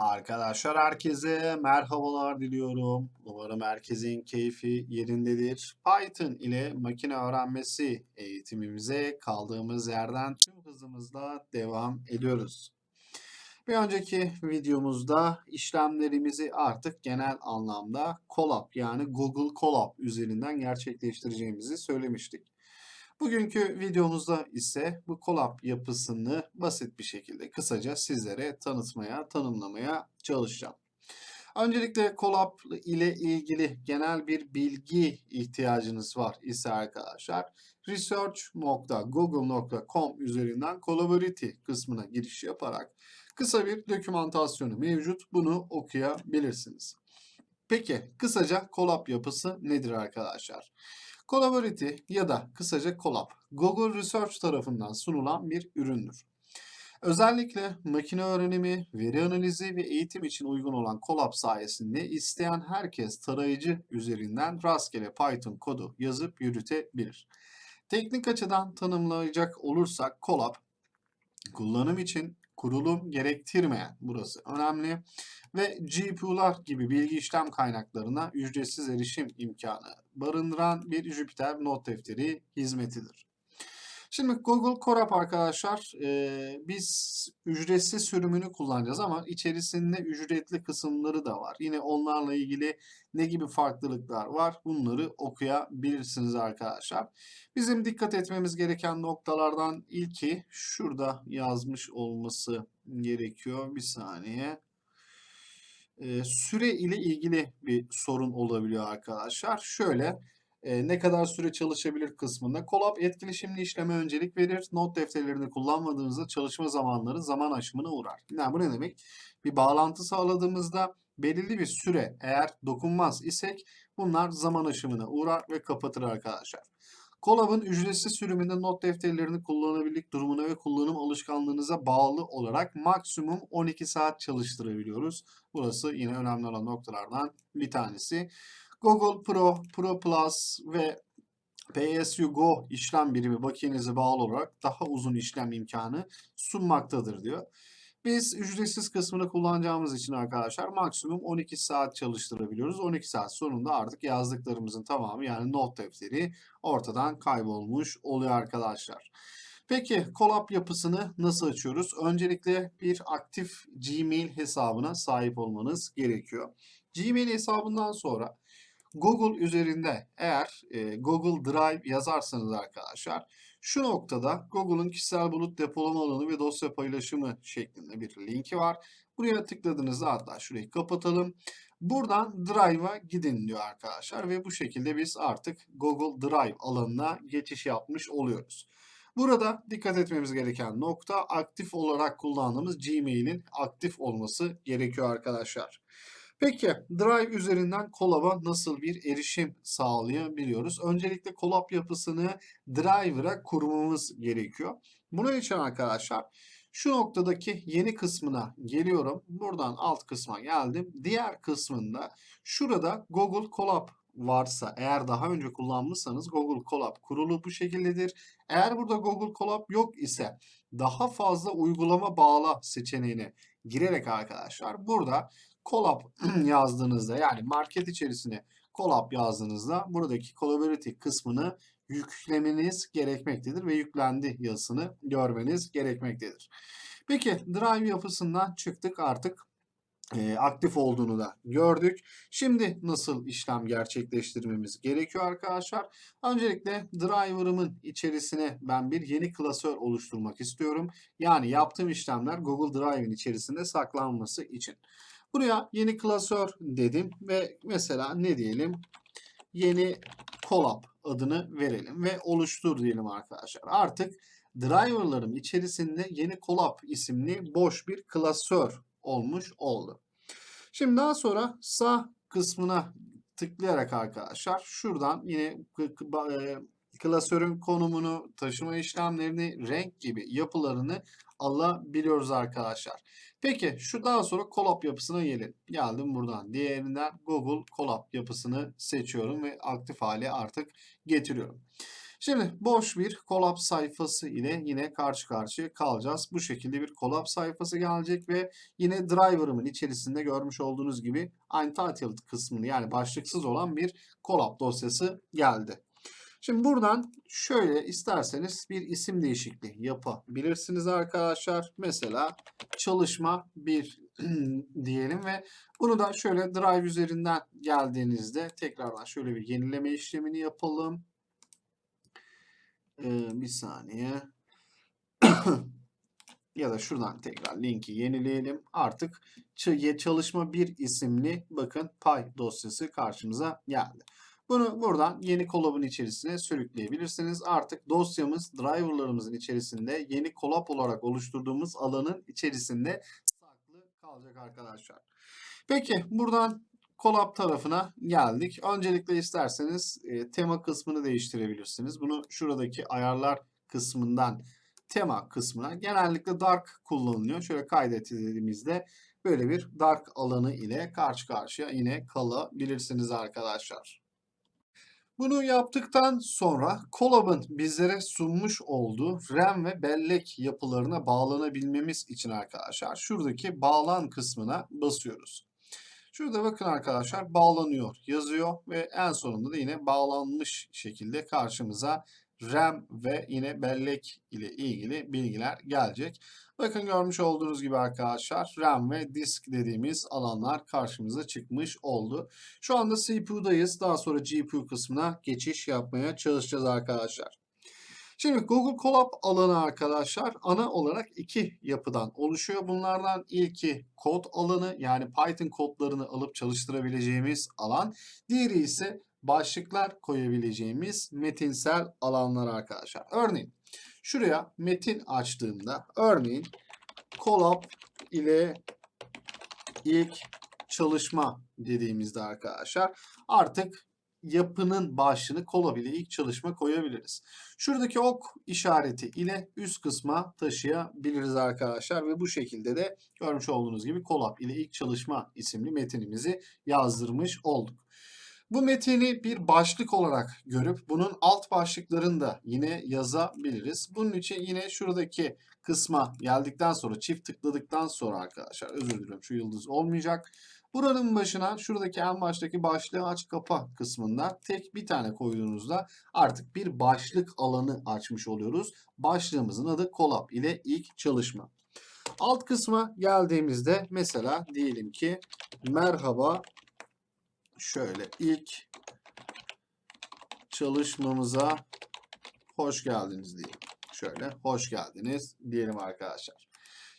Arkadaşlar herkese merhabalar diliyorum. Umarım herkesin keyfi yerindedir. Python ile makine öğrenmesi eğitimimize kaldığımız yerden tüm hızımızla devam ediyoruz. Bir önceki videomuzda işlemlerimizi artık genel anlamda Colab yani Google Colab üzerinden gerçekleştireceğimizi söylemiştik. Bugünkü videomuzda ise bu Colab yapısını basit bir şekilde kısaca sizlere tanıtmaya, tanımlamaya çalışacağım. Öncelikle Colab ile ilgili genel bir bilgi ihtiyacınız var ise arkadaşlar research.google.com üzerinden Collabority kısmına giriş yaparak kısa bir dokümantasyonu mevcut. Bunu okuyabilirsiniz. Peki kısaca Colab yapısı nedir arkadaşlar? Collabority ya da kısaca Colab, Google Research tarafından sunulan bir üründür. Özellikle makine öğrenimi, veri analizi ve eğitim için uygun olan Colab sayesinde isteyen herkes tarayıcı üzerinden rastgele Python kodu yazıp yürütebilir. Teknik açıdan tanımlayacak olursak Colab, kullanım için kurulum gerektirmeyen, burası önemli, ve GPU'lar gibi bilgi işlem kaynaklarına ücretsiz erişim imkanı barındıran bir Jupyter not defteri hizmetidir. Şimdi Google Colab arkadaşlar e, biz ücretsiz sürümünü kullanacağız ama içerisinde ücretli kısımları da var. Yine onlarla ilgili ne gibi farklılıklar var bunları okuyabilirsiniz arkadaşlar. Bizim dikkat etmemiz gereken noktalardan ilki şurada yazmış olması gerekiyor. Bir saniye e, süre ile ilgili bir sorun olabiliyor arkadaşlar. Şöyle e, ne kadar süre çalışabilir kısmında Colab etkileşimli işleme öncelik verir. Not defterlerini kullanmadığınızda çalışma zamanları zaman aşımına uğrar. Yani bu ne demek? Bir bağlantı sağladığımızda belirli bir süre eğer dokunmaz isek bunlar zaman aşımına uğrar ve kapatır arkadaşlar. Colab'ın ücretsiz sürümünde not defterlerini kullanabilirlik durumuna ve kullanım alışkanlığınıza bağlı olarak maksimum 12 saat çalıştırabiliyoruz. Burası yine önemli olan noktalardan bir tanesi. Google Pro, Pro Plus ve PSU Go işlem birimi bakiyenize bağlı olarak daha uzun işlem imkanı sunmaktadır diyor. Biz ücretsiz kısmını kullanacağımız için arkadaşlar maksimum 12 saat çalıştırabiliyoruz. 12 saat sonunda artık yazdıklarımızın tamamı yani not defteri ortadan kaybolmuş oluyor arkadaşlar. Peki Colab yapısını nasıl açıyoruz? Öncelikle bir aktif Gmail hesabına sahip olmanız gerekiyor. Gmail hesabından sonra Google üzerinde eğer e, Google Drive yazarsanız arkadaşlar şu noktada Google'un kişisel bulut depolama alanı ve dosya paylaşımı şeklinde bir linki var. Buraya tıkladığınızda hatta şurayı kapatalım. Buradan Drive'a gidin diyor arkadaşlar ve bu şekilde biz artık Google Drive alanına geçiş yapmış oluyoruz. Burada dikkat etmemiz gereken nokta aktif olarak kullandığımız Gmail'in aktif olması gerekiyor arkadaşlar. Peki Drive üzerinden Colab'a nasıl bir erişim sağlayabiliyoruz? Öncelikle Colab yapısını Driver'a kurmamız gerekiyor. Bunun için arkadaşlar şu noktadaki yeni kısmına geliyorum. Buradan alt kısma geldim. Diğer kısmında şurada Google Colab varsa eğer daha önce kullanmışsanız Google Colab kurulu bu şekildedir. Eğer burada Google Colab yok ise daha fazla uygulama bağla seçeneğine girerek arkadaşlar burada Colab yazdığınızda yani market içerisine Colab yazdığınızda buradaki Collabority kısmını yüklemeniz gerekmektedir ve yüklendi yazısını görmeniz gerekmektedir. Peki Drive yapısından çıktık artık e, aktif olduğunu da gördük. Şimdi nasıl işlem gerçekleştirmemiz gerekiyor arkadaşlar? Öncelikle driver'ımın içerisine ben bir yeni klasör oluşturmak istiyorum. Yani yaptığım işlemler Google Drive'in içerisinde saklanması için. Buraya yeni klasör dedim ve mesela ne diyelim? Yeni Colab adını verelim ve oluştur diyelim arkadaşlar. Artık driver'larım içerisinde yeni Colab isimli boş bir klasör olmuş oldu. Şimdi daha sonra sağ kısmına tıklayarak arkadaşlar şuradan yine e, klasörün konumunu, taşıma işlemlerini, renk gibi yapılarını alabiliyoruz arkadaşlar. Peki şu daha sonra Colab yapısına gelin. Geldim buradan. Diğerinden Google Colab yapısını seçiyorum ve aktif hale artık getiriyorum. Şimdi boş bir kolap sayfası ile yine karşı karşıya kalacağız. Bu şekilde bir kolap sayfası gelecek ve yine driver'ımın içerisinde görmüş olduğunuz gibi untitled kısmını yani başlıksız olan bir kolap dosyası geldi. Şimdi buradan şöyle isterseniz bir isim değişikliği yapabilirsiniz arkadaşlar. Mesela çalışma 1 diyelim ve bunu da şöyle drive üzerinden geldiğinizde tekrardan şöyle bir yenileme işlemini yapalım. Ee, bir saniye. ya da şuradan tekrar linki yenileyelim. Artık çalışma 1 isimli bakın pay dosyası karşımıza geldi. Bunu buradan yeni collab'ın içerisine sürükleyebilirsiniz. Artık dosyamız driverlarımızın içerisinde yeni collab olarak oluşturduğumuz alanın içerisinde saklı kalacak arkadaşlar. Peki buradan collab tarafına geldik. Öncelikle isterseniz e, tema kısmını değiştirebilirsiniz. Bunu şuradaki ayarlar kısmından tema kısmına genellikle dark kullanılıyor. Şöyle kaydet dediğimizde böyle bir dark alanı ile karşı karşıya yine kalabilirsiniz arkadaşlar. Bunu yaptıktan sonra Collab'ın bizlere sunmuş olduğu RAM ve bellek yapılarına bağlanabilmemiz için arkadaşlar şuradaki bağlan kısmına basıyoruz. Şurada bakın arkadaşlar bağlanıyor yazıyor ve en sonunda da yine bağlanmış şekilde karşımıza RAM ve yine bellek ile ilgili bilgiler gelecek. Bakın görmüş olduğunuz gibi arkadaşlar RAM ve disk dediğimiz alanlar karşımıza çıkmış oldu. Şu anda CPU'dayız. Daha sonra GPU kısmına geçiş yapmaya çalışacağız arkadaşlar. Şimdi Google Colab alanı arkadaşlar ana olarak iki yapıdan oluşuyor. Bunlardan ilki kod alanı yani Python kodlarını alıp çalıştırabileceğimiz alan. Diğeri ise başlıklar koyabileceğimiz metinsel alanlar arkadaşlar. Örneğin şuraya metin açtığımda örneğin Colab ile ilk çalışma dediğimizde arkadaşlar artık yapının başlığını Colab ile ilk çalışma koyabiliriz. Şuradaki ok işareti ile üst kısma taşıyabiliriz arkadaşlar ve bu şekilde de görmüş olduğunuz gibi Colab ile ilk çalışma isimli metinimizi yazdırmış olduk. Bu metini bir başlık olarak görüp bunun alt başlıklarını da yine yazabiliriz. Bunun için yine şuradaki kısma geldikten sonra çift tıkladıktan sonra arkadaşlar özür diliyorum şu yıldız olmayacak. Buranın başına şuradaki en baştaki başlığı aç kapa kısmında tek bir tane koyduğunuzda artık bir başlık alanı açmış oluyoruz. Başlığımızın adı Colab ile ilk çalışma. Alt kısma geldiğimizde mesela diyelim ki merhaba şöyle ilk çalışmamıza hoş geldiniz diyelim. Şöyle hoş geldiniz diyelim arkadaşlar.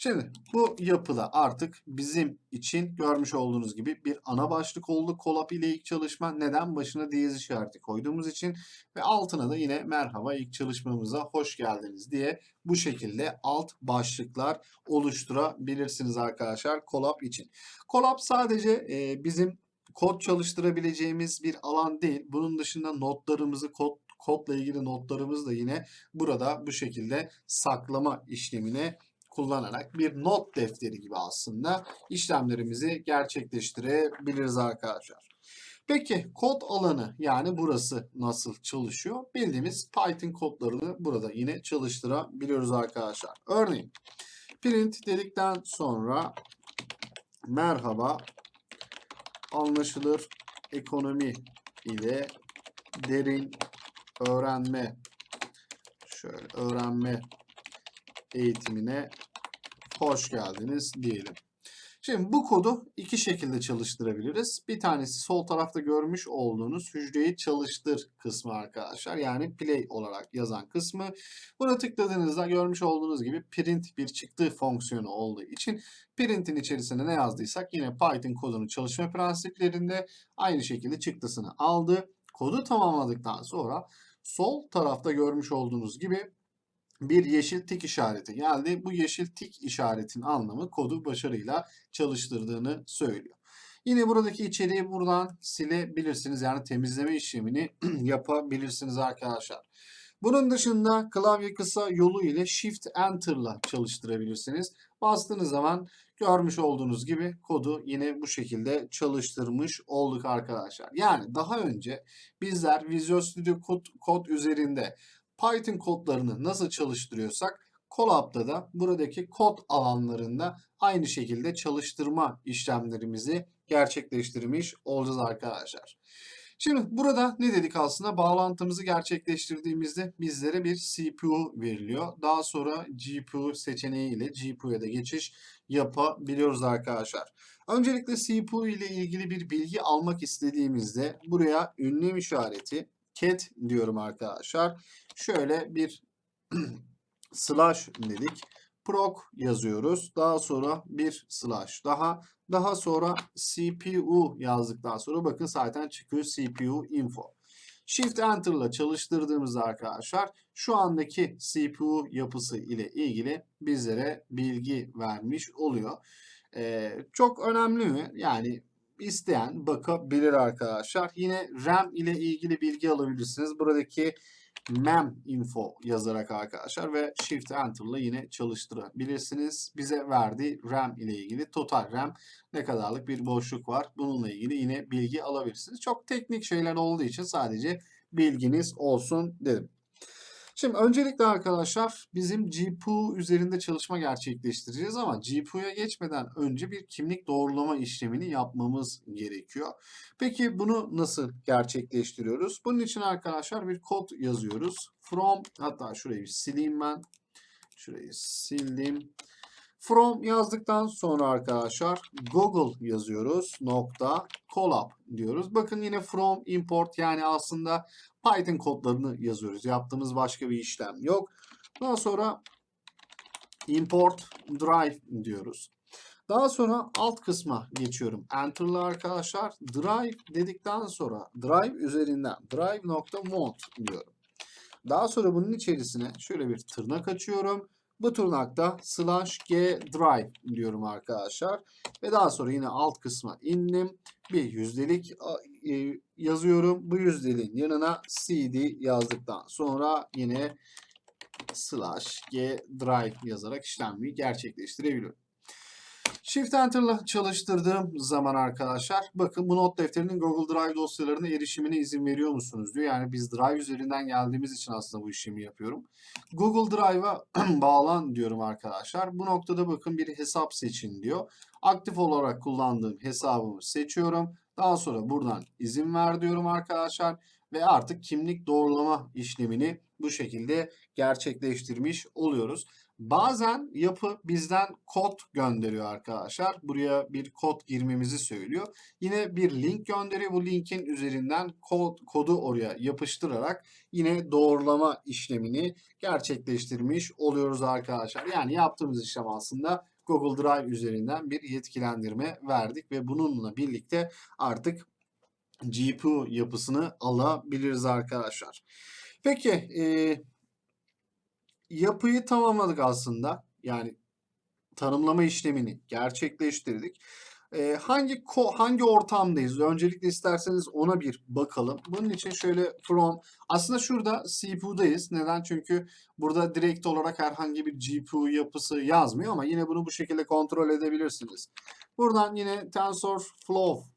Şimdi bu yapıda artık bizim için görmüş olduğunuz gibi bir ana başlık oldu. Colab ile ilk çalışma neden? Başına diyez işareti koyduğumuz için ve altına da yine merhaba ilk çalışmamıza hoş geldiniz diye bu şekilde alt başlıklar oluşturabilirsiniz arkadaşlar Colab için. Colab sadece bizim kod çalıştırabileceğimiz bir alan değil. Bunun dışında notlarımızı kod kodla ilgili notlarımızı da yine burada bu şekilde saklama işlemine kullanarak bir not defteri gibi aslında işlemlerimizi gerçekleştirebiliriz arkadaşlar. Peki kod alanı yani burası nasıl çalışıyor? Bildiğimiz Python kodlarını burada yine çalıştırabiliyoruz arkadaşlar. Örneğin print dedikten sonra merhaba anlaşılır ekonomi ile derin öğrenme şöyle öğrenme eğitimine hoş geldiniz diyelim. Şimdi bu kodu iki şekilde çalıştırabiliriz. Bir tanesi sol tarafta görmüş olduğunuz hücreyi çalıştır kısmı arkadaşlar. Yani play olarak yazan kısmı. Buna tıkladığınızda görmüş olduğunuz gibi print bir çıktı fonksiyonu olduğu için print'in içerisine ne yazdıysak yine Python kodunun çalışma prensiplerinde aynı şekilde çıktısını aldı. Kodu tamamladıktan sonra sol tarafta görmüş olduğunuz gibi bir yeşil tik işareti geldi. Bu yeşil tik işaretin anlamı kodu başarıyla çalıştırdığını söylüyor. Yine buradaki içeriği buradan silebilirsiniz. Yani temizleme işlemini yapabilirsiniz arkadaşlar. Bunun dışında klavye kısa yolu ile Shift Enter ile çalıştırabilirsiniz. Bastığınız zaman görmüş olduğunuz gibi kodu yine bu şekilde çalıştırmış olduk arkadaşlar. Yani daha önce bizler Visual Studio Code, Code üzerinde Python kodlarını nasıl çalıştırıyorsak Colab'da da buradaki kod alanlarında aynı şekilde çalıştırma işlemlerimizi gerçekleştirmiş olacağız arkadaşlar. Şimdi burada ne dedik aslında? Bağlantımızı gerçekleştirdiğimizde bizlere bir CPU veriliyor. Daha sonra GPU seçeneği ile GPU'ya da geçiş yapabiliyoruz arkadaşlar. Öncelikle CPU ile ilgili bir bilgi almak istediğimizde buraya ünlem işareti cat diyorum arkadaşlar. Şöyle bir slash dedik. proc yazıyoruz. Daha sonra bir slash daha. Daha sonra CPU yazdıktan sonra bakın zaten çıkıyor CPU info. Shift Enter ile çalıştırdığımızda arkadaşlar şu andaki CPU yapısı ile ilgili bizlere bilgi vermiş oluyor. Ee, çok önemli mi? Yani isteyen bakabilir arkadaşlar. Yine RAM ile ilgili bilgi alabilirsiniz. Buradaki mem info yazarak arkadaşlar ve shift enter ile yine çalıştırabilirsiniz. Bize verdiği RAM ile ilgili total RAM ne kadarlık bir boşluk var. Bununla ilgili yine bilgi alabilirsiniz. Çok teknik şeyler olduğu için sadece bilginiz olsun dedim. Şimdi öncelikle arkadaşlar bizim GPU üzerinde çalışma gerçekleştireceğiz ama GPU'ya geçmeden önce bir kimlik doğrulama işlemini yapmamız gerekiyor. Peki bunu nasıl gerçekleştiriyoruz? Bunun için arkadaşlar bir kod yazıyoruz. From hatta şurayı bir sileyim ben. Şurayı sildim. From yazdıktan sonra arkadaşlar Google yazıyoruz. Nokta collab diyoruz. Bakın yine from import yani aslında Python kodlarını yazıyoruz. Yaptığımız başka bir işlem yok. Daha sonra import drive diyoruz. Daha sonra alt kısma geçiyorum. Enter'la arkadaşlar drive dedikten sonra drive üzerinden drive.mount diyorum. Daha sonra bunun içerisine şöyle bir tırnak açıyorum. Bu tırnakta slash g drive diyorum arkadaşlar. Ve daha sonra yine alt kısma indim. Bir yüzdelik e, yazıyorum. Bu yüzdeliğin yanına cd yazdıktan sonra yine slash g drive yazarak işlemi gerçekleştirebiliyorum. Shift Enter ile çalıştırdığım zaman arkadaşlar bakın bu not defterinin Google Drive dosyalarına erişimine izin veriyor musunuz diyor. Yani biz Drive üzerinden geldiğimiz için aslında bu işlemi yapıyorum. Google Drive'a bağlan diyorum arkadaşlar. Bu noktada bakın bir hesap seçin diyor. Aktif olarak kullandığım hesabımı seçiyorum. Daha sonra buradan izin ver diyorum arkadaşlar. Ve artık kimlik doğrulama işlemini bu şekilde gerçekleştirmiş oluyoruz. Bazen yapı bizden kod gönderiyor arkadaşlar. Buraya bir kod girmemizi söylüyor. Yine bir link gönderiyor. Bu linkin üzerinden kod, kodu oraya yapıştırarak yine doğrulama işlemini gerçekleştirmiş oluyoruz arkadaşlar. Yani yaptığımız işlem aslında Google Drive üzerinden bir yetkilendirme verdik ve bununla birlikte artık GPU yapısını alabiliriz arkadaşlar. Peki e, yapıyı tamamladık aslında. Yani tanımlama işlemini gerçekleştirdik. Ee, hangi hangi ortamdayız? Öncelikle isterseniz ona bir bakalım. Bunun için şöyle from aslında şurada CPU'dayız. Neden? Çünkü burada direkt olarak herhangi bir GPU yapısı yazmıyor ama yine bunu bu şekilde kontrol edebilirsiniz. Buradan yine TensorFlow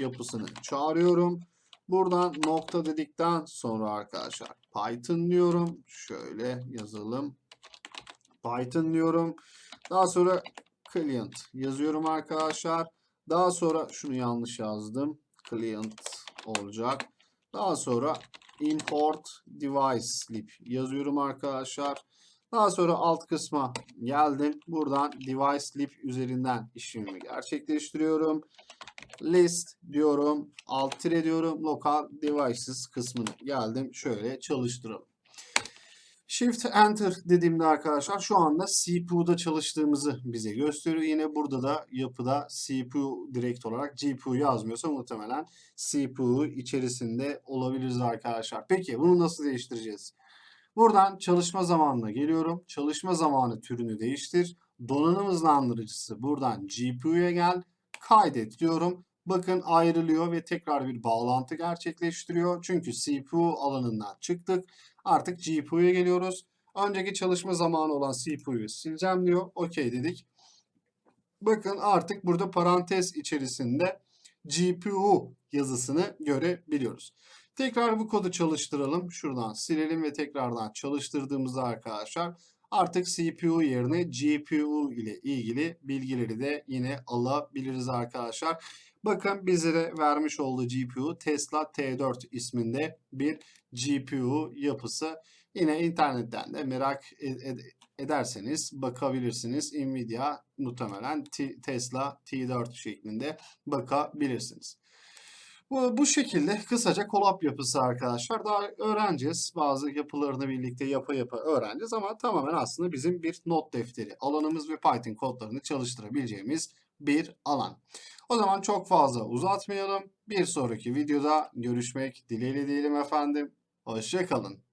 yapısını çağırıyorum. Buradan nokta dedikten sonra arkadaşlar Python diyorum. Şöyle yazalım. Python diyorum. Daha sonra client yazıyorum arkadaşlar. Daha sonra şunu yanlış yazdım. Client olacak. Daha sonra import device lib yazıyorum arkadaşlar. Daha sonra alt kısma geldim. Buradan device lib üzerinden işlemimi gerçekleştiriyorum list diyorum. Alt tire diyorum. Local devices kısmını geldim. Şöyle çalıştıralım. Shift Enter dediğimde arkadaşlar şu anda CPU'da çalıştığımızı bize gösteriyor. Yine burada da yapıda CPU direkt olarak GPU yazmıyorsa muhtemelen CPU içerisinde olabiliriz arkadaşlar. Peki bunu nasıl değiştireceğiz? Buradan çalışma zamanına geliyorum. Çalışma zamanı türünü değiştir. Donanım hızlandırıcısı buradan GPU'ya gel. Kaydet diyorum. Bakın ayrılıyor ve tekrar bir bağlantı gerçekleştiriyor. Çünkü CPU alanından çıktık. Artık GPU'ya geliyoruz. Önceki çalışma zamanı olan CPU'yu sileceğim diyor. Okey dedik. bakın artık burada parantez içerisinde GPU yazısını görebiliyoruz. Tekrar bu kodu çalıştıralım. Şuradan silelim ve tekrardan çalıştırdığımızda arkadaşlar artık CPU yerine GPU ile ilgili bilgileri de yine alabiliriz arkadaşlar. Bakın bizlere vermiş olduğu GPU Tesla T4 isminde bir GPU yapısı. Yine internetten de merak ed- ed- ederseniz bakabilirsiniz. Nvidia muhtemelen T- Tesla T4 şeklinde bakabilirsiniz. Bu, bu şekilde kısaca kolap yapısı arkadaşlar. Daha öğreneceğiz. Bazı yapılarını birlikte yapa yapa öğreneceğiz ama tamamen aslında bizim bir not defteri alanımız ve Python kodlarını çalıştırabileceğimiz bir alan. O zaman çok fazla uzatmayalım. Bir sonraki videoda görüşmek dileğiyle diyelim efendim. Hoşçakalın.